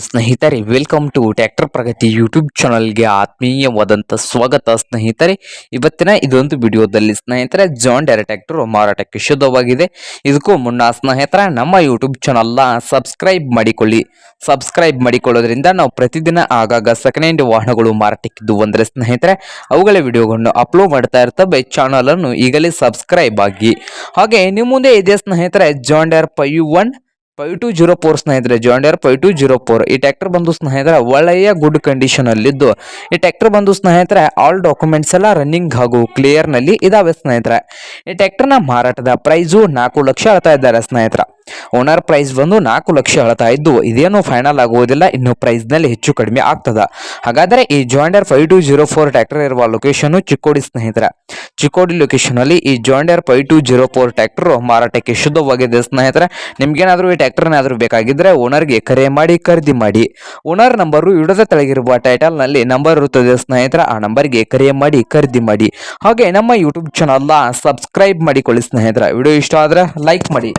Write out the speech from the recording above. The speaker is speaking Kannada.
ಸ್ನೇಹಿತರೆ welcome to tractor Pragati YouTube ಚಾನಲ್ಗೆ ಆತ್ಮೀಯವಾದಂಥ ಸ್ವಾಗತ ಸ್ನೇಹಿತರೆ. ಇವತ್ತಿನ ಇದೊಂದು ವಿಡಿಯೋದಲ್ಲಿ ಸ್ನೇಹಿತರೆ ಜಾನ್ ಡೈರೆ ಟ್ಯಾಕ್ಟರ್ ಮಾರಾಟಕ್ಕೆ ಶುದ್ಧವಾಗಿದೆ. ಇದಕ್ಕೂ ಮುನ್ನ ಸ್ನೇಹಿತರ, ನಮ್ಮ ಯೂಟ್ಯೂಬ್ ಚಾನಲ್ನ ಸಬ್ಸ್ಕ್ರೈಬ್ ಮಾಡಿಕೊಳ್ಳಿ. ಸಬ್ಸ್ಕ್ರೈಬ್ ಮಾಡಿಕೊಳ್ಳೋದ್ರಿಂದ ನಾವು ಪ್ರತಿದಿನ ಆಗಾಗ ಸೆಕೆಂಡ್ ಹ್ಯಾಂಡ್ ವಾಹನಗಳು ಮಾರಾಟಕ್ಕಿದ್ದು ಅಂದರೆ ಸ್ನೇಹಿತರೆ, ಅವುಗಳ ವಿಡಿಯೋಗಳನ್ನು ಅಪ್ಲೋಡ್ ಮಾಡ್ತಾ ಇರ್ತವೆ. ಚಾನಲನ್ನು ಈಗಲೇ ಸಬ್ಸ್ಕ್ರೈಬ್ ಆಗಿ. ಹಾಗೆ ನಿಮ್ಮ ಮುಂದೆ ಇದೆ ಸ್ನೇಹಿತರೆ John Deere pi one five two zero four ಸ್ನೇಹಿತರೆ John Deere five two zero four. ಈ ಟ್ಯಾಕ್ಟರ್ ಬಂದು ಸ್ನೇಹಿತರೆ, ಒಳ್ಳೆಯ ಗುಡ್ ಕಂಡೀಷನ್ ಅಲ್ಲಿದ್ದು. ಈ ಟ್ಯಾಕ್ಟರ್ ಬಂದು ಸ್ನೇಹಿತರೆ ಆಲ್ ಡಾಕ್ಯುಮೆಂಟ್ಸ್ ಎಲ್ಲ ರನ್ನಿಂಗ್ ಹಾಗೂ ಕ್ಲಿಯರ್ನಲ್ಲಿ ಇದಾವೆ ಸ್ನೇಹಿತರೆ. ಈ ಟ್ಯಾಕ್ಟರ್ನ ಮಾರಾಟದ ಪ್ರೈಸು ನಾಲ್ಕು ಲಕ್ಷ ಹೇಳ್ತಾ ಇದ್ದಾರೆ ಸ್ನೇಹಿತರ. ಓನರ್ ಪ್ರೈಸ್ ಬಂದು ನಾಲ್ಕು ಲಕ್ಷ ಹೇಳ್ತಾ ಇದ್ದು, ಇದೇನು ಫೈನಲ್ ಆಗುವುದಿಲ್ಲ, ಇನ್ನು ಪ್ರೈಸ್ನಲ್ಲಿ ಹೆಚ್ಚು ಕಡಿಮೆ ಆಗ್ತದ. ಹಾಗಾದರೆ ಈ John Deere five two zero four tractor ಇರುವ ಲೊಕೇಶನ್ ಚಿಕ್ಕೋಡಿ ಸ್ನೇಹಿತರೆ. ಚಿಕ್ಕೋಡಿ ಲೊಕೇಶನ್ ಅಲ್ಲಿ ಈ John Deere five two zero four tractor ಮಾರಾಟಕ್ಕೆ ಶುದ್ಧವಾಗಿದೆ ಸ್ನೇಹಿತರೆ. ನಿಮ್ಗೇನಾದರೂ ಈ ಟ್ರ್ಯಾಕ್ಟರ್ನಾದ್ರೂ ಬೇಕಾಗಿದ್ರೆ ಓನರ್ಗೆ ಕರೆ ಮಾಡಿ, ಖರೀದಿ ಮಾಡಿ. ಓನರ್ ನಂಬರು ಇಡದ ತೆಳಗಿರುವ ಟೈಟಲ್ನಲ್ಲಿ ನಂಬರ್ ಇರುತ್ತದೆ ಸ್ನೇಹಿತರ. ಆ ನಂಬರ್ಗೆ ಕರೆ ಮಾಡಿ, ಖರೀದಿ ಮಾಡಿ. ಹಾಗೆ ನಮ್ಮ ಯೂಟ್ಯೂಬ್ ಚಾನಲ್ನ ಸಬ್ಸ್ಕ್ರೈಬ್ ಮಾಡಿಕೊಳ್ಳಿ ಸ್ನೇಹಿತರ. ವಿಡಿಯೋ ಇಷ್ಟ ಆದರೆ ಲೈಕ್ ಮಾಡಿ.